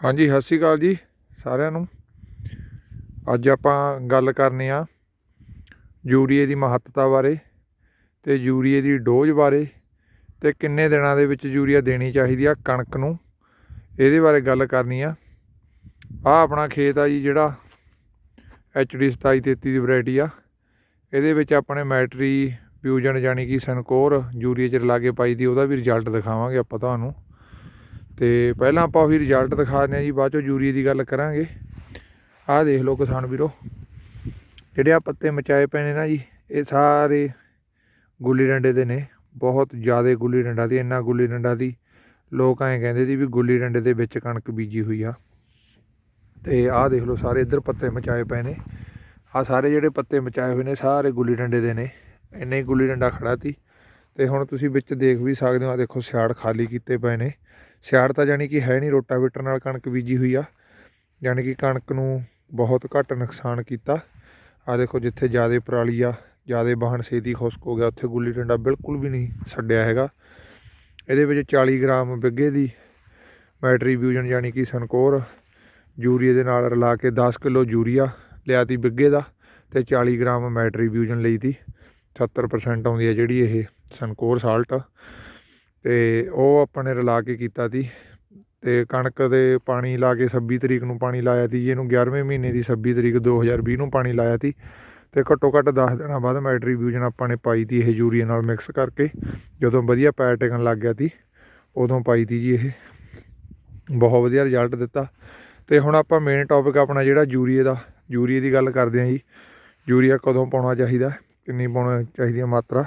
ਹਾਂਜੀ, ਸਤਿ ਸ਼੍ਰੀ ਅਕਾਲ ਜੀ ਸਾਰਿਆਂ ਨੂੰ। ਅੱਜ ਆਪਾਂ ਗੱਲ ਕਰਨੀ ਆ ਯੂਰੀਏ ਦੀ ਮਹੱਤਤਾ ਬਾਰੇ ਤੇ ਯੂਰੀਏ ਦੀ ਡੋਜ਼ ਬਾਰੇ ਤੇ ਕਿੰਨੇ ਦਿਨਾਂ ਦੇ ਵਿੱਚ ਯੂਰੀਆ ਦੇਣੀ ਚਾਹੀਦੀ ਆ ਕਣਕ ਨੂੰ, ਇਹਦੇ ਬਾਰੇ ਗੱਲ ਕਰਨੀ ਆ। ਆ ਆਪਣਾ ਖੇਤ ਆ ਜੀ ਜਿਹੜਾ HD 2733 ਦੀ ਵੈਰਾਈਟੀ ਆ। ਇਹਦੇ ਵਿੱਚ ਆਪਣੇ ਮੈਟਰੀ ਫਿਊਜ਼ਨ ਯਾਨੀ ਕਿ ਸਨਕੋਰ ਯੂਰੀਏ ਚ ਲਾ ਕੇ ਪਾਈ ਦੀ, ਉਹਦਾ ਵੀ ਰਿਜ਼ਲਟ ਦਿਖਾਵਾਂਗੇ ਆਪਾਂ ਤੁਹਾਨੂੰ। ਤੇ ਪਹਿਲਾਂ ਆਪਾਂ ਉਹੀ ਰਿਜ਼ਲਟ ਦਿਖਾ ਦਿੰਦੇ ਹਾਂ ਜੀ, ਬਾਅਦ ਚੋਂ ਯੂਰੀਏ ਦੀ ਗੱਲ ਕਰਾਂਗੇ। ਆਹ ਦੇਖ ਲਓ ਕਿਸਾਨ ਵੀਰੋ, ਜਿਹੜੇ ਆ ਪੱਤੇ ਮਚਾਏ ਪਏ ਨੇ ਨਾ ਜੀ, ਇਹ ਸਾਰੇ ਗੁੱਲੀ ਡੰਡੇ ਦੇ ਨੇ, ਬਹੁਤ ਜ਼ਿਆਦਾ ਗੁੱਲੀ ਡੰਡਾ ਦੀ, ਇੰਨਾ ਗੁੱਲੀ ਡੰਡਾ ਦੀ, ਲੋਕ ਐਂ ਕਹਿੰਦੇ ਸੀ ਵੀ ਗੁੱਲੀ ਡੰਡੇ ਦੇ ਵਿੱਚ ਕਣਕ ਬੀਜੀ ਹੋਈ ਆ। ਤੇ ਆਹ ਦੇਖ ਲਓ ਸਾਰੇ ਇੱਧਰ ਪੱਤੇ ਮਚਾਏ ਪਏ ਨੇ, ਆਹ ਸਾਰੇ ਜਿਹੜੇ ਪੱਤੇ ਮਚਾਏ ਹੋਏ ਨੇ, ਸਾਰੇ ਗੁੱਲੀ ਡੰਡੇ ਦੇ ਨੇ, ਇੰਨੇ ਹੀ ਗੁੱਲੀ ਡੰਡਾ ਖੜਾ ਤੀ ਤੇ ਹੁਣ ਤੁਸੀਂ ਵਿੱਚ ਦੇਖ ਵੀ ਸਕਦੇ ਹੋ ਆ ਦੇਖੋ ਸਿਆੜ ਖਾਲੀ ਕੀਤੇ ਪਏ ਨੇ। ਸਿਆੜ ਤਾਂ ਜਾਨੀ ਕਿ ਹੈ ਨਹੀਂ, ਰੋਟਾਵੇਟਰ ਨਾਲ ਕਣਕ ਬੀਜੀ ਹੋਈ ਆ। ਜਾਨੀ ਕਿ ਕਣਕ ਨੂੰ ਬਹੁਤ ਘੱਟ ਨੁਕਸਾਨ ਕੀਤਾ। ਆ ਦੇਖੋ, ਜਿੱਥੇ ਜ਼ਿਆਦਾ ਪਰਾਲੀ ਆ, ਜ਼ਿਆਦਾ ਬਾਹਣ ਛੇਤੀ ਖੁਸ਼ਕ ਹੋ ਗਿਆ, ਉੱਥੇ ਗੁੱਲੀ ਡੰਡਾ ਬਿਲਕੁਲ ਵੀ ਨਹੀਂ ਛੱਡਿਆ ਹੈਗਾ। ਇਹਦੇ ਵਿੱਚ 40 ਗ੍ਰਾਮ ਬਿੱਗੇ ਦੀ ਬੈਟਰੀ ਫਿਊਜ਼ਨ ਜਾਨੀ ਕਿ ਸਨਕੋਰ ਯੂਰੀਏ ਦੇ ਨਾਲ ਰਲਾ ਕੇ 10 ਕਿਲੋ ਯੂਰੀਆ ਲਿਆ ਤੀ ਬਿੱਗੇ ਦਾ ਤੇ 40 ਗ੍ਰਾਮ ਬੈਟਰੀ ਫਿਊਜ਼ਨ ਲਈ ਤੀ। 70% ਆਉਂਦੀ ਹੈ ਜਿਹੜੀ ਇਹ ਸਨਕੋਰ ਸਾਲਟ। ਅਤੇ ਉਹ ਆਪਾਂ ਨੇ ਰਲਾ ਕੇ ਕੀਤਾ ਤੀ ਅਤੇ ਕਣਕ ਦੇ ਪਾਣੀ ਲਾ ਕੇ 26 ਤਰੀਕ ਨੂੰ ਪਾਣੀ ਲਾਇਆ ਤੀ ਜੀ, ਇਹਨੂੰ 11ਵੇਂ ਮਹੀਨੇ ਦੀ 26 ਤਰੀਕ 2020 ਨੂੰ ਪਾਣੀ ਲਾਇਆ ਤੀ ਅਤੇ ਘੱਟੋ ਘੱਟ 10 ਦਿਨਾਂ ਬਾਅਦ ਮੈਟਰੀ ਫਿਊਜ਼ਨ ਆਪਾਂ ਨੇ ਪਾਈ ਤੀ ਇਹ ਯੂਰੀਆ ਨਾਲ ਮਿਕਸ ਕਰਕੇ ਜਦੋਂ ਵਧੀਆ ਪੈਰ ਟਿਕਣ ਲੱਗ ਗਿਆ ਤੀ ਉਦੋਂ ਪਾਈ ਤੀ ਜੀ ਇਹ। ਬਹੁਤ ਵਧੀਆ ਰਿਜ਼ਲਟ ਦਿੱਤਾ। ਤੇ ਹੁਣ ਆਪਾਂ ਮੇਨ ਟੌਪਿਕ ਆਪਣਾ ਜਿਹੜਾ ਯੂਰੀਏ ਦਾ ਯੂਰੀਏ ਦੀ ਗੱਲ ਕਰਦੇ ਹਾਂ ਜੀ। ਯੂਰੀਆ ਕਦੋਂ ਪਾਉਣਾ ਚਾਹੀਦਾ ਕਿੰਨੀ ਪਾਉਣਾ ਚਾਹੀਦੀ ਹੈ ਮਾਤਰਾ?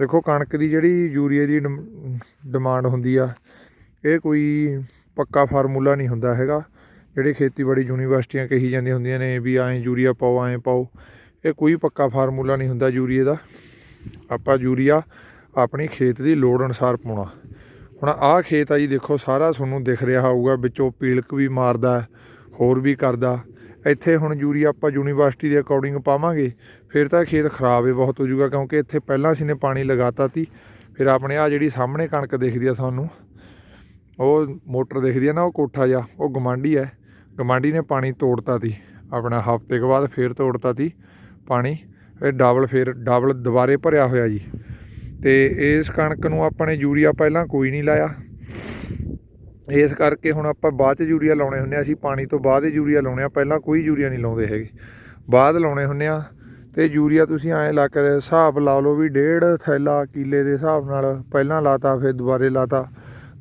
ਦੇਖੋ ਕਣਕ ਦੀ ਜਿਹੜੀ ਯੂਰੀਏ ਦੀ ਡਿਮ- ਡਿਮਾਂਡ ਹੁੰਦੀ ਆ, ਇਹ ਕੋਈ ਪੱਕਾ ਫਾਰਮੂਲਾ ਨਹੀਂ ਹੁੰਦਾ ਹੈਗਾ। ਜਿਹੜੇ ਖੇਤੀਬਾੜੀ ਯੂਨੀਵਰਸਿਟੀਆਂ ਕਹੀ ਜਾਂਦੀਆਂ ਹੁੰਦੀਆਂ ਨੇ ਵੀ ਐਂ ਯੂਰੀਆ ਪਾਓ, ਐਂ ਪਾਓ, ਇਹ ਕੋਈ ਪੱਕਾ ਫਾਰਮੂਲਾ ਨਹੀਂ ਹੁੰਦਾ ਯੂਰੀਏ ਦਾ। ਆਪਾਂ ਯੂਰੀਆ ਆਪਣੀ ਖੇਤ ਦੀ ਲੋੜ ਅਨੁਸਾਰ ਪਾਉਣਾ। ਹੁਣ ਆਹ ਖੇਤ ਆ ਜੀ, ਦੇਖੋ, ਸਾਰਾ ਤੁਹਾਨੂੰ ਦਿਖ ਰਿਹਾ ਹੋਊਗਾ, ਵਿੱਚੋਂ ਪੀਲਕ ਵੀ ਮਾਰਦਾ, ਹੋਰ ਵੀ ਕਰਦਾ। ਇੱਥੇ ਹੁਣ ਯੂਰੀਆ ਆਪਾਂ ਯੂਨੀਵਰਸਿਟੀ ਦੇ ਅਕੋਰਡਿੰਗ ਪਾਵਾਂਗੇ, ਫਿਰ ਤਾਂ ਖੇਤ ਖਰਾਬ ਹੀ ਬਹੁਤ ਹੋ ਜਾਊਗਾ, ਕਿਉਂਕਿ ਇੱਥੇ ਪਹਿਲਾਂ ਅਸੀਂ ਨੇ ਪਾਣੀ ਲਗਾਤਾ ਤੀ ਫਿਰ ਆਪਣੇ ਆ ਜਿਹੜੀ ਸਾਹਮਣੇ ਕਣਕ ਦਿਖਦੀ ਆ ਸਾਨੂੰ, ਉਹ ਮੋਟਰ ਦਿਖਦੀ ਆ ਨਾ, ਉਹ ਕੋਠਾ ਜਾ ਉਹ ਗਮਾਂਡੀ ਹੈ ਗਮਾਂਡੀ ਨੇ ਪਾਣੀ ਤੋੜਤਾ ਤੀ ਆਪਣਾ ਹਫ਼ਤੇ ਕੁ ਬਾਅਦ ਫੇਰ ਤੋੜਤਾ ਤੀ ਪਾਣੀ ਫਿਰ ਡਬਲ ਫੇਰ, ਡਬਲ ਦੁਬਾਰੇ ਭਰਿਆ ਹੋਇਆ ਜੀ, ਤੇ ਇਸ ਕਣਕ ਨੂੰ ਆਪਾਂ ਨੇ ਯੂਰੀਆ ਪਹਿਲਾਂ ਕੋਈ ਨਹੀਂ ਲਾਇਆ ਇਸ ਕਰਕੇ ਹੁਣ ਆਪਾਂ ਬਾਅਦ ਚ ਯੂਰੀਆ ਲਾਉਣੇ ਹੁੰਦੇ ਆ ਅਸੀਂ ਪਾਣੀ ਤੋਂ ਬਾਅਦ ਹੀ ਯੂਰੀਆ ਲਾਉਣੇ ਆ ਪਹਿਲਾਂ ਕੋਈ ਯੂਰੀਆ ਨਹੀਂ ਲਾਉਂਦੇ ਹੈਗੇ। ਬਾਅਦ ਲਾਉਣੇ ਹੁੰਦੇ ਆ ਤੇ ਯੂਰੀਆ ਤੁਸੀਂ ਐਂ ਲਾ ਕੇ ਹਿਸਾਬ ਲਾ ਲਓ ਵੀ ਡੇਢ ਥੈਲਾ ਕੀਲੇ ਦੇ ਹਿਸਾਬ ਨਾਲ ਪਹਿਲਾਂ ਲਾਤਾ, ਫਿਰ ਦੁਬਾਰੇ ਲਾਤਾ।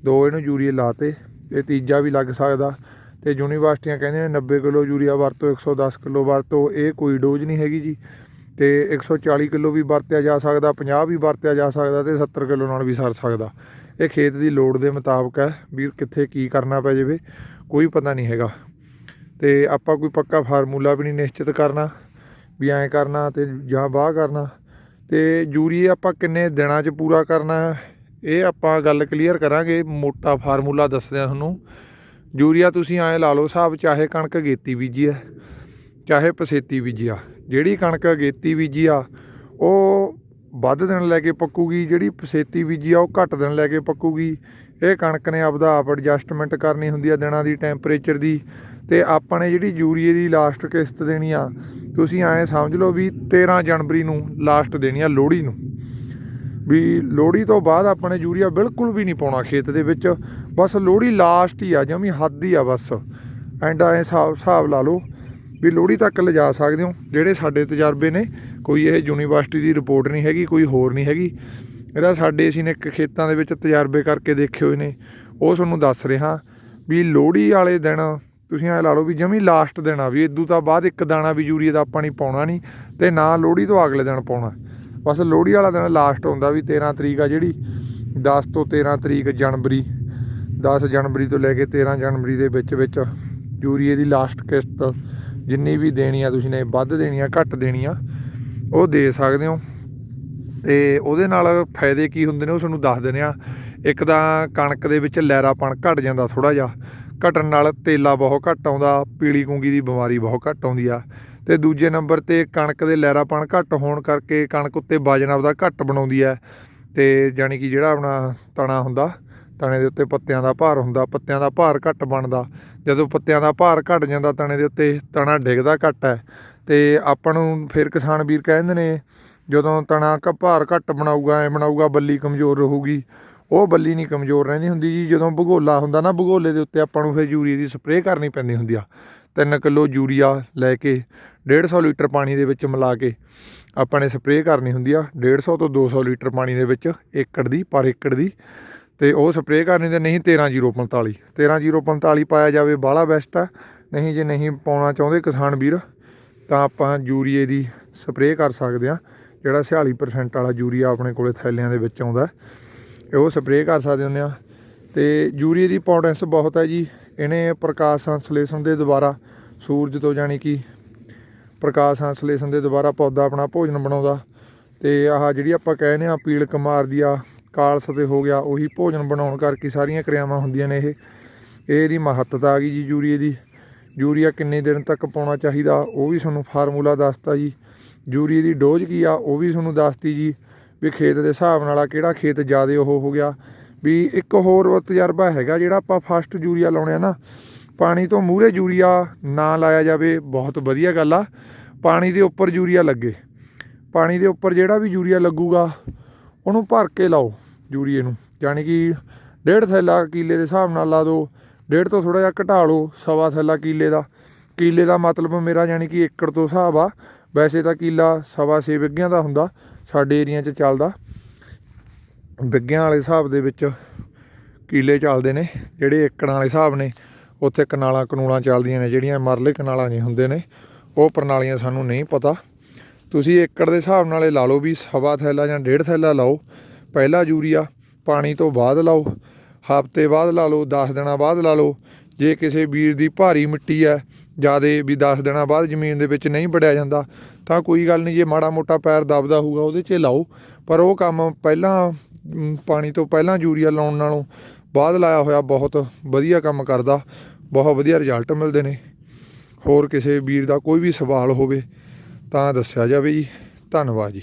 ਦੋ ਇਹਨੂੰ ਯੂਰੀਏ ਲਾਤੇ ਤੇ ਤੀਜਾ ਵੀ ਲੱਗ ਸਕਦਾ। ਤੇ ਯੂਨੀਵਰਸਿਟੀਆਂ ਕਹਿੰਦੀਆਂ ਨੇ 90 ਕਿਲੋ ਯੂਰੀਆ ਵਰਤੋ 110 ਕਿਲੋ ਵਰਤੋ। ਇਹ ਕੋਈ ਡੋਜ਼ ਨਹੀਂ ਹੈਗੀ ਜੀ। ਤੇ 140 ਕਿਲੋ ਵੀ ਵਰਤਿਆ ਜਾ ਸਕਦਾ 50 ਵੀ ਵਰਤਿਆ ਜਾ ਸਕਦਾ ਤੇ 70 ਕਿਲੋ ਨਾਲ ਵੀ ਸਰ ਸਕਦਾ। ਇਹ ਖੇਤ ਦੀ ਲੋੜ ਦੇ ਮੁਤਾਬਕ ਹੈ ਵੀ ਕਿੱਥੇ ਕੀ ਕਰਨਾ ਪੈ ਜਾਵੇ, ਕੋਈ ਪਤਾ ਨਹੀਂ ਹੈਗਾ। ਤੇ ਆਪਾਂ ਕੋਈ ਪੱਕਾ ਫਾਰਮੂਲਾ ਵੀ ਨਹੀਂ ਨਿਸ਼ਚਿਤ ਕਰਨਾ, ਵੀ ਐਂ ਕਰਨਾ ਤੇ ਜਾਂ ਬਾਹ ਕਰਨਾ। ਤੇ ਯੂਰੀਏ ਆਪਾਂ ਕਿੰਨੇ ਦਿਨਾਂ 'ਚ ਪੂਰਾ ਕਰਨਾ ਹੈ, ਇਹ ਆਪਾਂ ਗੱਲ ਕਲੀਅਰ ਕਰਾਂਗੇ, ਮੋਟਾ ਫਾਰਮੂਲਾ ਦੱਸਦੇ ਆ ਤੁਹਾਨੂੰ। ਯੂਰੀਆ ਤੁਸੀਂ ਐਂ ਲਾ ਲਓ, ਹਿਸਾਬ ਚਾਹੇ ਕਣਕ ਗੇਤੀ ਬੀਜੀ ਹੈ, ਚਾਹੇ ਪਸੇਤੀ ਬੀਜੀ ਆ। ਜਿਹੜੀ ਕਣਕ ਗੇਤੀ ਬੀਜੀ ਆ, ਉਹ ਵੱਧ ਦਿਨ ਲੈ ਕੇ ਪੱਕੂਗੀ, ਜਿਹੜੀ ਪਸੇਤੀ ਬੀਜੀ ਆ ਉਹ ਘੱਟ ਦਿਨ ਲੈ ਕੇ ਪੱਕੂਗੀ। ਇਹ ਕਣਕ ਨੇ ਆਪਦਾ ਆਪ ਐਡਜਸਟਮੈਂਟ ਕਰਨੀ ਹੁੰਦੀ ਆ ਦਿਨਾਂ ਦੀ ਟੈਂਪਰੇਚਰ ਦੀ। ਤੇ ਆਪਾਂ ਨੇ ਜਿਹੜੀ ਯੂਰੀਏ ਦੀ ਲਾਸਟ ਕਿਸ਼ਤ ਦੇਣੀ ਆ, ਤੁਸੀਂ ਐਂ ਸਮਝ ਲਓ ਵੀ 13 ਜਨਵਰੀ ਨੂੰ ਲਾਸਟ ਦੇਣੀ ਆ ਲੋਹੜੀ ਨੂੰ। ਵੀ ਲੋਹੜੀ ਤੋਂ ਬਾਅਦ ਆਪਾਂ ਨੇ ਯੂਰੀਆ ਬਿਲਕੁਲ ਵੀ ਨਹੀਂ ਪਾਉਣਾ ਖੇਤ ਦੇ ਵਿੱਚ। ਬਸ ਲੋਹੜੀ ਲਾਸਟ ਹੀ ਆ, ਜਮੀ ਹੱਦ ਹੀ ਆ ਬਸ। ਐਂਡ ਐ ਹਿਸਾਬ ਹਿਸਾਬ ਲਾ ਲਓ ਵੀ ਲੋਹੜੀ ਤੱਕ ਲਿਜਾ ਸਕਦੇ ਹੋ, ਜਿਹੜੇ ਸਾਡੇ ਤਜਰਬੇ ਨੇ। ਕੋਈ ਇਹ ਯੂਨੀਵਰਸਿਟੀ ਦੀ ਰਿਪੋਰਟ ਨਹੀਂ ਹੈਗੀ, ਕੋਈ ਹੋਰ ਨਹੀਂ ਹੈਗੀ। ਇਹਦਾ ਸਾਡੇ ਅਸੀਂ ਨੇ ਇੱਕ ਖੇਤਾਂ ਦੇ ਵਿੱਚ ਤਜਰਬੇ ਕਰਕੇ ਦੇਖੇ ਹੋਏ ਨੇ। ਉਹ ਤੁਹਾਨੂੰ ਦੱਸ ਰਿਹਾ ਵੀ ਲੋਹੜੀ ਵਾਲੇ ਦਿਨ ਤੁਸੀਂ ਐ ਲਾ ਲਓ ਵੀ ਜਮੀ ਲਾਸਟ ਦਿਨ ਆ ਵੀ ਇਦੋਂ ਤਾਂ ਬਾਅਦ ਇੱਕ ਦਾਣਾ ਵੀ ਯੂਰੀਆ ਦਾ ਆਪਾਂ ਨਹੀਂ ਪਾਉਣਾ ਨਹੀਂ ਤੇ ਨਾ ਲੋਹੜੀ ਤੋਂ ਅਗਲੇ ਦਿਨ ਪਾਉਣਾ। ਬਸ ਲੋਹੜੀ ਵਾਲਾ ਦਿਨ ਲਾਸਟ ਹੁੰਦਾ ਵੀ 13 ਤਰੀਕ ਆ ਜਿਹੜੀ 10 ਤੋਂ 13 ਤਰੀਕ ਜਨਵਰੀ 10 ਜਨਵਰੀ ਤੋਂ ਲੈ ਕੇ 13 ਜਨਵਰੀ ਦੇ ਵਿੱਚ ਵਿੱਚ ਯੂਰੀਏ ਦੀ ਲਾਸਟ ਕਿਸ਼ਤ ਜਿੰਨੀ ਵੀ ਦੇਣੀ ਆ ਤੁਸੀਂ ਨੇ ਵੱਧ ਦੇਣੀ ਆ, ਘੱਟ ਦੇਣੀ ਆ ਉਹ ਦੇ ਸਕਦੇ ਹੋ। ਤੇ ਉਹਦੇ ਨਾਲ ਫਾਇਦੇ ਕੀ ਹੁੰਦੇ ਨੇ ਉਹ ਤੁਹਾਨੂੰ ਦੱਸ ਦਿੰਦੇ ਆ ਇੱਕ ਤਾਂ ਕਣਕ ਦੇ ਵਿੱਚ ਲਹਿਰਾਪਣ ਘਟ ਜਾਂਦਾ ਥੋੜਾ ਜਿਹਾ। ਘਟਣ ਨਾਲ ਤੇਲਾ ਬਹੁਤ ਘੱਟ ਆਉਂਦਾ, ਪੀਲੀ ਕੁੰਗੀ ਦੀ ਬਿਮਾਰੀ ਬਹੁਤ ਘੱਟ ਆਉਂਦੀ ਆ। ਤੇ ਦੂਜੇ ਨੰਬਰ ਤੇ ਕਣਕ ਦੇ ਲਹਿਰਾਪਣ ਘੱਟ ਹੋਣ ਕਰਕੇ ਕਣਕ ਉੱਤੇ ਵਜਨ ਆਪਦਾ ਘੱਟ ਬਣਾਉਂਦੀ ਹੈ ਤੇ ਜਾਨੀ ਕਿ ਜਿਹੜਾ ਆਪਣਾ ਤਣਾ ਹੁੰਦਾ, ਤਣੇ ਦੇ ਉੱਤੇ ਪੱਤਿਆਂ ਦਾ ਭਾਰ ਹੁੰਦਾ, ਪੱਤਿਆਂ ਦਾ ਭਾਰ ਘੱਟ ਬਣਦਾ। ਜਦੋਂ ਪੱਤਿਆਂ ਦਾ ਭਾਰ ਘਟ ਜਾਂਦਾ, ਤਣੇ ਦੇ ਉੱਤੇ ਤਣਾ ਡਿੱਗਦਾ ਘੱਟ ਹੈ। ਤੇ ਆਪਾਂ ਨੂੰ ਫਿਰ ਕਿਸਾਨ ਵੀਰ ਕਹਿੰਦੇ ਨੇ, ਜਦੋਂ ਤਣਾ ਕ ਭਾਰ ਘੱਟ ਬਣਾਊਗਾ, ਐ ਬਣਾਊਗਾ, ਬੱਲੀ ਕਮਜ਼ੋਰ ਰਹੂਗੀ। ਉਹ ਬੱਲੀ ਨਹੀਂ ਕਮਜ਼ੋਰ ਰਹਿੰਦੀ ਹੁੰਦੀ ਜੀ, ਜਦੋਂ ਭਗੋਲਾ ਹੁੰਦਾ ਨਾ, ਭਗੋਲੇ ਦੇ ਉੱਤੇ ਆਪਾਂ ਨੂੰ ਫਿਰ ਯੂਰੀਆ ਦੀ ਸਪਰੇਅ ਕਰਨੀ ਪੈਂਦੀ ਹੁੰਦੀ ਆ। 3 ਕਿਲੋ ਯੂਰੀਆ ਲੈ ਕੇ 150 ਲੀਟਰ ਪਾਣੀ ਦੇ ਵਿੱਚ ਮਿਲਾ ਕੇ ਆਪਾਂ ਨੇ ਸਪਰੇਅ ਕਰਨੀ ਹੁੰਦੀ ਆ। 150 ਤੋਂ 200 ਲੀਟਰ ਪਾਣੀ ਦੇ ਵਿੱਚ, ਏਕੜ ਦੀ, ਪਰ ਏਕੜ ਦੀ। ਤੇ ਉਹ ਸਪਰੇਅ ਕਰਨੀ ਤੇ ਨਹੀਂ 13045 13045 ਪਾਇਆ ਜਾਵੇ, ਬਾਹਲਾ ਬੈਸਟ ਆ। ਨਹੀਂ ਜੇ ਨਹੀਂ ਪਾਉਣਾ ਚਾਹੁੰਦੇ ਕਿਸਾਨ ਵੀਰ ਤਾਂ ਆਪਾਂ ਯੂਰੀਏ ਦੀ ਸਪਰੇਅ ਕਰ ਸਕਦੇ ਆ ਜਿਹੜਾ 46% ਵਾਲਾ ਯੂਰੀਆ ਆਪਣੇ ਕੋਲੇ ਥੈਲਿਆਂ ਦੇ ਵਿੱਚ ਆਉਂਦਾ ਇਹ ਉਹ ਸਪਰੇਅ ਕਰ ਸਕਦੇ ਹੁੰਦੇ ਆ ਤੇ ਯੂਰੀਏ ਦੀ ਇੰਪੋਰਟੈਂਸ ਬਹੁਤ ਹੈ ਜੀ। ਇਹਨੇ ਪ੍ਰਕਾਸ਼ ਸੰਸਲੇਸ਼ਣ ਦੇ ਦੁਆਰਾ ਸੂਰਜ ਤੋਂ ਜਾਣੀ ਕਿ ਪ੍ਰਕਾਸ਼ ਸੰਸਲੇਸ਼ਣ ਦੇ ਦੁਆਰਾ ਪੌਦਾ ਆਪਣਾ ਭੋਜਨ ਬਣਾਉਂਦਾ। ਤੇ ਆਹ ਜਿਹੜੀ ਆਪਾਂ ਕਹਿੰਦੇ ਆ ਪੀਲਕ ਮਾਰਦੀ ਆ ਕਾਲਸ ਤੇ ਹੋ ਗਿਆ, ਉਹੀ ਭੋਜਨ ਬਣਾਉਣ ਕਰਕੇ ਸਾਰੀਆਂ ਕਿਰਿਆਵਾਂ ਹੁੰਦੀਆਂ ਨੇ ਇਹ ਇਹ। ਇਹਦੀ ਮਹੱਤਤਾ ਆ ਗਈ ਜੀ ਯੂਰੀਏ ਦੀ। ਯੂਰੀਆ ਕਿੰਨੇ ਦਿਨ ਤੱਕ ਪਾਉਣਾ ਚਾਹੀਦਾ, ਉਹ ਵੀ ਤੁਹਾਨੂੰ ਫਾਰਮੂਲਾ ਦੱਸਤਾ ਜੀ। ਯੂਰੀਏ ਦੀ ਡੋਜ਼ ਕੀ ਆ, ਉਹ ਵੀ ਤੁਹਾਨੂੰ ਦੱਸਤੀ ਜੀ, ਵੀ ਖੇਤ ਦੇ ਹਿਸਾਬ ਨਾਲ ਆ ਕਿਹੜਾ ਖੇਤ ਜ਼ਿਆਦਾ ਉਹ ਹੋ ਗਿਆ। ਵੀ ਇੱਕ ਹੋਰ ਤਜਰਬਾ ਹੈਗਾ ਜਿਹੜਾ ਆਪਾਂ ਫਸਟ ਯੂਰੀਆ ਲਾਉਣੇ ਆ ਨਾ, ਪਾਣੀ ਤੋਂ ਮੂਹਰੇ ਯੂਰੀਆ ਨਾ ਲਾਇਆ ਜਾਵੇ, ਬਹੁਤ ਵਧੀਆ ਗੱਲ ਆ। ਪਾਣੀ ਦੇ ਉੱਪਰ ਯੂਰੀਆ ਲੱਗੇ, ਪਾਣੀ ਦੇ ਉੱਪਰ ਜਿਹੜਾ ਵੀ ਯੂਰੀਆ ਲੱਗੂਗਾ, ਉਹਨੂੰ ਭਰ ਕੇ ਲਾਓ ਯੂਰੀਏ ਨੂੰ, ਯਾਨੀ ਕਿ ਡੇਢ ਥੈਲਾ ਕਿੱਲੇ ਦੇ ਹਿਸਾਬ ਨਾਲ ਲਾ ਦਿਓ। ਡੇਢ ਤੋਂ ਥੋੜਾ ਜਿਹਾ ਘਟਾ ਲਓ, ਸਵਾ ਥੈਲਾ ਕਿਲੇ ਦਾ। ਕਿਲੇ ਦਾ ਮਤਲਬ ਮੇਰਾ ਯਾਨੀ ਕਿ ਏਕੜ ਤੋਂ ਹਿਸਾਬ ਆ। ਵੈਸੇ ਤਾਂ ਕਿਲਾ ਸਵਾ ਛੇ ਵਿੱਘਿਆਂ ਦਾ ਹੁੰਦਾ, ਸਾਡੇ ਏਰੀਆ 'ਚ ਚੱਲਦਾ। ਵਿੱਘਿਆਂ ਵਾਲੇ ਹਿਸਾਬ ਦੇ ਵਿੱਚ ਕਿਲੇ ਚੱਲਦੇ ਨੇ, ਜਿਹੜੇ ਏਕੜਾਂ ਵਾਲੇ ਹਿਸਾਬ ਨੇ, ਉੱਥੇ ਕਨਾਲਾਂ ਕਨੂਲਾਂ ਚੱਲਦੀਆਂ ਨੇ, ਜਿਹੜੀਆਂ ਮਰਲੇ ਕਨਾਲਾਂ ਨਹੀਂ ਹੁੰਦੇ ਨੇ, ਉਹ ਪ੍ਰਣਾਲੀਆਂ ਸਾਨੂੰ ਨਹੀਂ ਪਤਾ। ਤੁਸੀਂ ਏਕੜ ਦੇ ਹਿਸਾਬ ਨਾਲੇ ਲਾ ਲਓ ਵੀ ਸਵਾ ਥੈਲਾ ਜਾਂ ਡੇਢ ਥੈਲਾ ਲਾਓ, ਪਹਿਲਾ ਯੂਰੀਆ ਪਾਣੀ ਤੋਂ ਬਾਅਦ ਲਾਓ ਹਫ਼ਤੇ ਬਾਅਦ ਲਾ ਲਓ 10 ਦਿਨਾਂ ਬਾਅਦ ਲਾ ਲਓ। ਜੇ ਕਿਸੇ ਵੀਰ ਦੀ ਭਾਰੀ ਮਿੱਟੀ ਹੈ, ਜਿਆਦੇ ਵੀ 10 ਦਿਨਾਂ ਬਾਅਦ ਜ਼ਮੀਨ ਦੇ ਵਿੱਚ ਨਹੀਂ ਵੜਿਆ ਜਾਂਦਾ, ਤਾਂ ਕੋਈ ਗੱਲ ਨਹੀਂ, ਜੇ ਮਾੜਾ ਮੋਟਾ ਪੈਰ ਦਬਦਾ ਹੋਊਗਾ, ਉਹਦੇ 'ਚ ਲਾਓ। ਪਰ ਉਹ ਕੰਮ ਪਹਿਲਾਂ ਪਾਣੀ ਤੋਂ ਪਹਿਲਾਂ ਯੂਰੀਆ ਲਾਉਣ ਨਾਲੋਂ ਬਾਅਦ ਲਾਇਆ ਹੋਇਆ ਬਹੁਤ ਵਧੀਆ ਕੰਮ ਕਰਦਾ। ਬਹੁਤ ਵਧੀਆ ਰਿਜ਼ਲਟ ਮਿਲਦੇ ਨੇ। ਹੋਰ ਕਿਸੇ ਵੀਰ ਦਾ ਕੋਈ ਵੀ ਸਵਾਲ ਹੋਵੇ, ਤਾਂ ਦੱਸਿਆ ਜਾਵੇ ਜੀ। ਧੰਨਵਾਦ ਜੀ।